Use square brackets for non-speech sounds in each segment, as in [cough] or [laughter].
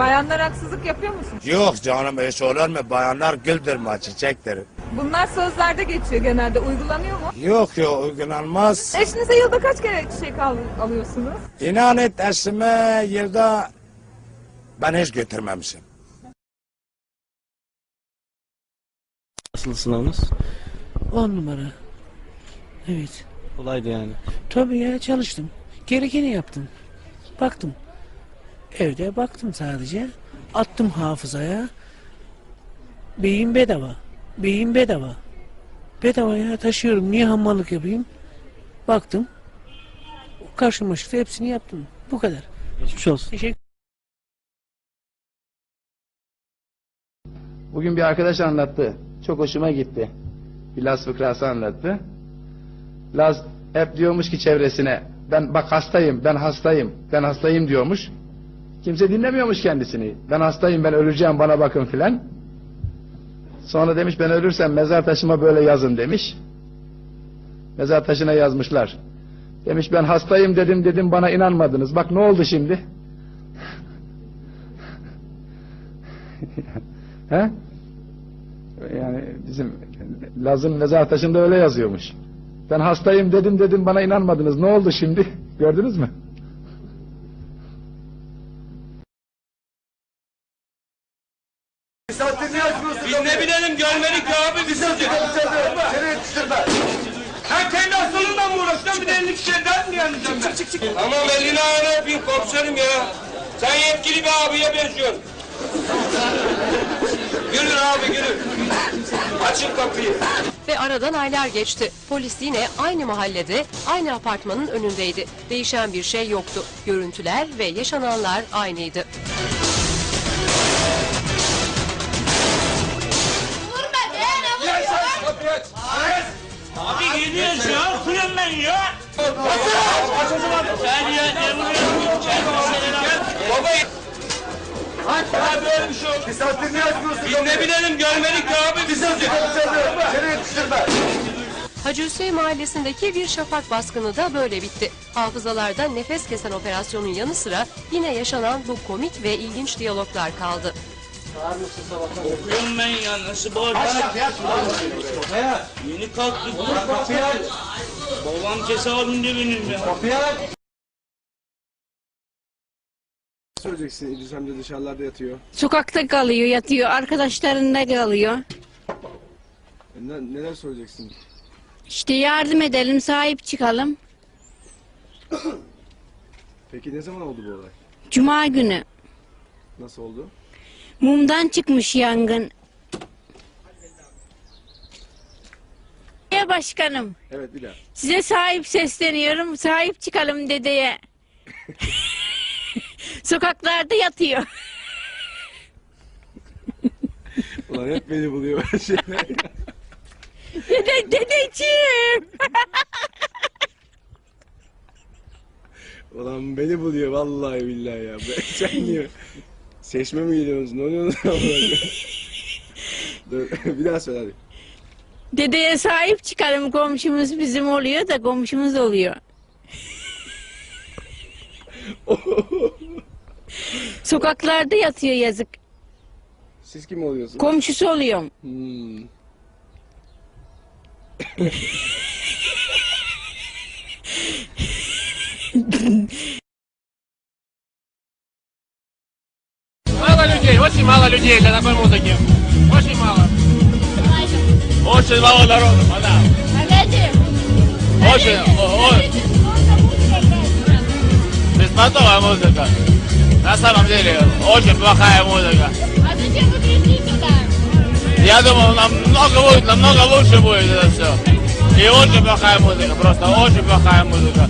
Bayanlar haksızlık yapıyor musun? Yok canım hiç olur mu? Bayanlar güldür mü çiçektir. Bunlar sözlerde geçiyor genelde. Uygulanıyor mu? Yok yok uygulanmaz. Eşinize yılda kaç kere çiçek al- alıyorsunuz? İnan et eşime yılda ben hiç götürmemişim. Nasıl sınavınız? On numara. Evet. Kolaydı yani. Tabii ya çalıştım. Gerekeni yaptım. Baktım. Evde baktım sadece. Attım hafızaya. Beyin bedava. Beyin bedava. Bedava ya taşıyorum. Niye hammallık yapayım? Baktım. Karşıma çıktı hepsini yaptım. Bu kadar. Geçmiş olsun. Teşekkür Bugün bir arkadaş anlattı. Çok hoşuma gitti. Bir Laz fıkrası anlattı. Laz hep diyormuş ki çevresine ben bak hastayım, ben hastayım, ben hastayım diyormuş. Kimse dinlemiyormuş kendisini. Ben hastayım, ben öleceğim, bana bakın filan. Sonra demiş ben ölürsem mezar taşıma böyle yazın demiş. Mezar taşına yazmışlar. Demiş ben hastayım dedim dedim bana inanmadınız. Bak ne oldu şimdi? [laughs] He? Yani bizim Laz'ın mezar taşında öyle yazıyormuş. Ben hastayım dedim dedim bana inanmadınız. Ne oldu şimdi? [laughs] Gördünüz mü? Biz ne bilelim görmedik ya abi biz sizi. Seni yetiştirme. Sen kendi hastalığından mı uğraşacaksın bir de elini yanacağım ben? Çık çık çık. Tamam elini ayağını öpeyim komiserim ya. Sen yetkili bir abiye benziyorsun. Gülün abi gülün. Açın kapıyı. Ve aradan aylar geçti. Polis yine aynı mahallede, aynı apartmanın önündeydi. Değişen bir şey yoktu. Görüntüler ve yaşananlar aynıydı. Sen kapıyı aç. Aç. Abi gidiyoruz ya. Kulüm ben ya. Aç. Sen. Aç. Hacı Hüseyin mahallesindeki bir şafak baskını da böyle bitti. Hafızalarda nefes kesen operasyonun yanı sıra yine yaşanan bu komik ve ilginç diyaloglar kaldı. Okuyorum ben ya. Nasıl bağıracağım? Yeni kalktık. Babam cezaevinde benim ya. söyleyeceksin İdris amca dışarılarda yatıyor. Sokakta kalıyor, yatıyor, arkadaşlarında kalıyor. E, Ne, neler söyleyeceksin? İşte yardım edelim, sahip çıkalım. [coughs] Peki ne zaman oldu bu olay? Cuma günü Nasıl oldu? mumdan çıkmış yangın. Başkanım, Evet daha. size sahip sesleniyorum, sahip çıkalım dedeye. [laughs] Sokaklarda yatıyor. Ulan hep beni buluyor böyle şeyler. [laughs] Dede, dedeciğim. [laughs] Ulan beni buluyor vallahi billahi ya. Ben, sen niye? Seçme mi geliyorsunuz? Ne oluyorsunuz? Dur bir daha söyle hadi. Dedeye sahip çıkalım, komşumuz bizim oluyor da komşumuz oluyor. [laughs] Sokaklarda yatıyor yazık. Siz kim oluyorsunuz? Komşusu oluyorum. Hmm. Мало людей, очень мало людей для такой музыки. Очень мало. Очень мало народу, да. Очень, о- о- беспонтовая музыка. На самом деле, очень плохая музыка. А зачем вы пришли сюда? Я думал, намного будет, намного лучше будет это все. И очень плохая музыка, просто очень плохая музыка.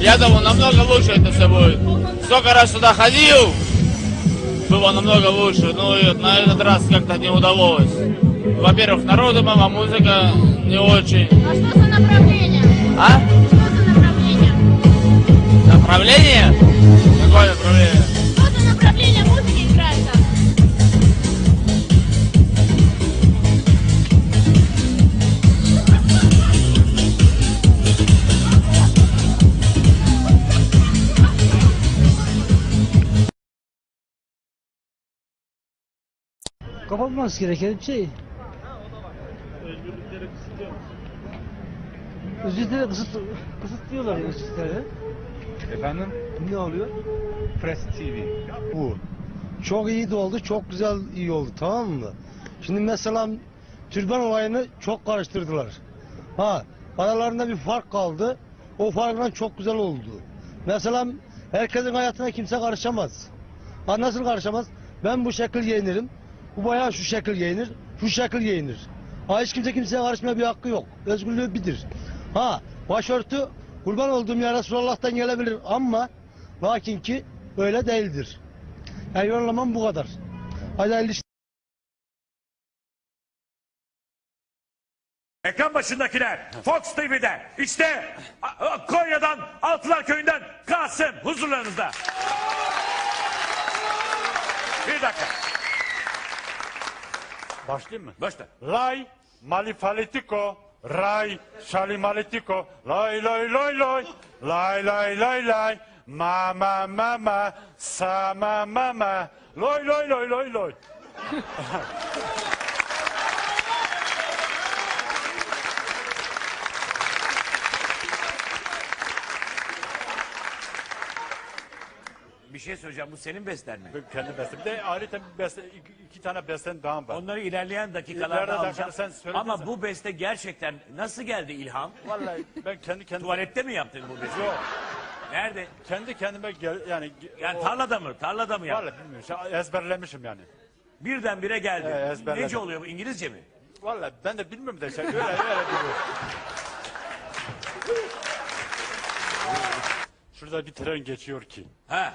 Я думал, намного лучше это все будет. Сколько раз сюда ходил, было намного лучше, но и на этот раз как-то не удалось. Во-первых, народу мама, музыка не очень. А что за направление? А? Что за направление? Направление? Какое направление? Что за направление музыки играет? kapatması gereken bir şey. Özgürlükleri kısıt, kısıtlıyorlar özgürlükleri. Efendim? Ne oluyor? Press TV. Bu. Çok iyi de oldu, çok güzel iyi oldu tamam mı? Şimdi mesela türban olayını çok karıştırdılar. Ha, aralarında bir fark kaldı. O farkla çok güzel oldu. Mesela herkesin hayatına kimse karışamaz. Ha nasıl karışamaz? Ben bu şekil giyinirim. Bu bayağı şu şekil giyinir. Şu şekil giyinir. Ha hiç kimse kimseye karışmaya bir hakkı yok. Özgürlüğü bilir. Ha başörtü kurban olduğum ya Resulullah'tan gelebilir ama lakin ki öyle değildir. Yani yorumlamam bu kadar. Hadi hayırlı işler. Ekran başındakiler Fox TV'de işte Konya'dan Altılar Köyü'nden Kasım huzurlarınızda. Bir dakika. Başlayayım mı? Başla. Lay malifalitiko ray şalimaletiko lay lay lay lay lay lay lay lay ma ma ma ma. Sa ma ma ma. Lay lay [laughs] lay lay lay Bir şey söyleyeceğim bu senin beslen mi? Ben kendi bestem. De ayrıca bir beste, iki, iki tane bestem daha var. Onları ilerleyen dakikalarda İlerleyen alacağım. dakikada sen söyledin Ama sen. bu beste gerçekten nasıl geldi ilham? Vallahi ben kendi kendime Tuvalette mi yaptın bu besteyi? Yok. Nerede? kendi kendime gel yani Yani o- tarlada mı? Tarlada mı yaptın? Vallahi bilmiyorum. Şey, ezberlemişim yani. Birdenbire geldi. Evet, ezberledim. Nece oluyor bu? İngilizce mi? Vallahi ben de bilmiyorum da şey öyle öyle biliyorum. [laughs] Şurada bir tren geçiyor ki. Ha.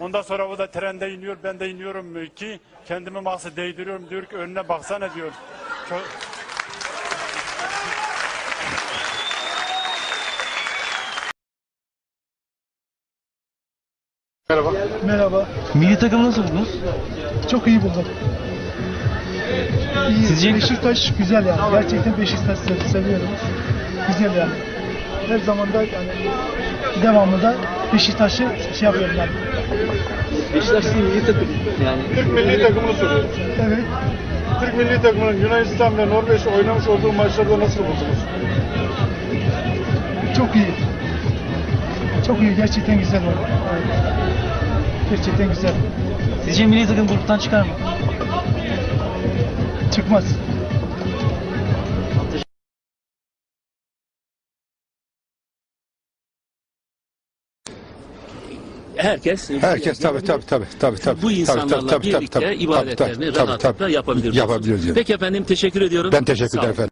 ondan sonra o da trende iniyor ben de iniyorum ki kendimi mahsus değdiriyorum diyor ki önüne baksana diyor. Çok, Merhaba. Milli takım nasıl buldunuz? Çok iyi buldum. İyi. Sizce- Beşiktaş güzel yani. Gerçekten Beşiktaş se- seviyorum. Güzel yani. Her zaman da yani devamlı da Beşiktaş'ı şey yapıyorum yani. Beşiktaş değil milli takım. Yani Türk milli takımını soruyorum. Evet. Türk milli takımının Yunanistan ve Norveç oynamış olduğu maçlarda nasıl buldunuz? Çok iyi. Çok iyi. Gerçekten güzel oldu. Evet. Gerçekten güzel. sizce milli takım gruptan çıkar mı? Çıkmaz. Herkes Herkes tabii tabii tabii tabii tabii. bu insanlarla tabii, tabii, birlikte tabii, ibadetlerini tabii, tabii, rahatlıkla tabii. yapabilir. Yapabiliyoruz yani. Peki efendim teşekkür ediyorum. Ben teşekkür ederim efendim.